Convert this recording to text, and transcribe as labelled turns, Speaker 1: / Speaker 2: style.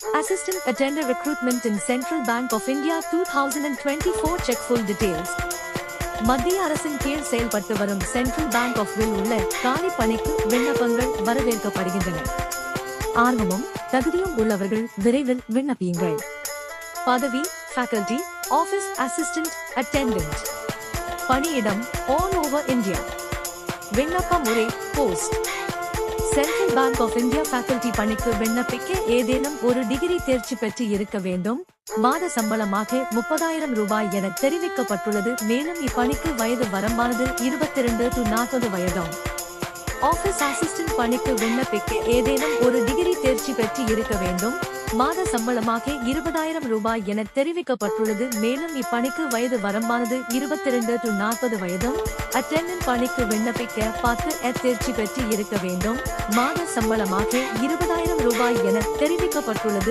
Speaker 1: Assistant Attender Recruitment in Central Bank of India 2024 Check full details. மத்திய அரசின் கீழ் செயல்பட்டு வரும் சென்ட்ரல் பேங்க் ஆஃப் வில் உள்ள காலி பணிக்கு விண்ணப்பங்கள் வரவேற்கப்படுகின்றன. ஆர்வமும் தகுதியும் உள்ளவர்கள் விரைவில் விண்ணப்பியுங்கள். பதவி ஃபேக்கல்டி ஆபீஸ் அசிஸ்டன்ட் அட்டெண்டன்ட் பணியிடம் ஆல் ஓவர் இந்தியா விண்ணப்ப முறை post central bank of India faculty பணிக்கு விண்ணப்பிக்க ஏதேனும் ஒரு டிகிரி தேர்ச்சி பெற்று இருக்க வேண்டும். மாத சம்பளமாக முப்பதாயிரம் ரூபாய் என தெரிவிக்கப்பட்டுள்ளது. மேலும் இப்பணிக்கு வயது வரம்பானது இருபத்தி ரெண்டு டு நாற்பது வயதாம் ஆபீஸ் அசிஸ்டன்ட் பணிக்கு விண்ணப்பிக்க ஏதேனும் ஒரு டிகிரி தேர்ச்சி பெற்று இருக்க வேண்டும். மாத சம்பளமாக இருபதாயிரம் ரூபாய் என தெரிவிக்கப்பட்டுள்ளது. மேலும் இப்பணிக்கு வயது வரம்பானது இருபத்தி ரெண்டு டு நாற்பது வயதும் அட்டெண்டன்ட் பணிக்கு விண்ணப்பிக்க பத்து எட் தேர்ச்சி பெற்று இருக்க வேண்டும். மாத சம்பளமாக இருபதாயிரம் ரூபாய் என தெரிவிக்கப்பட்டுள்ளது.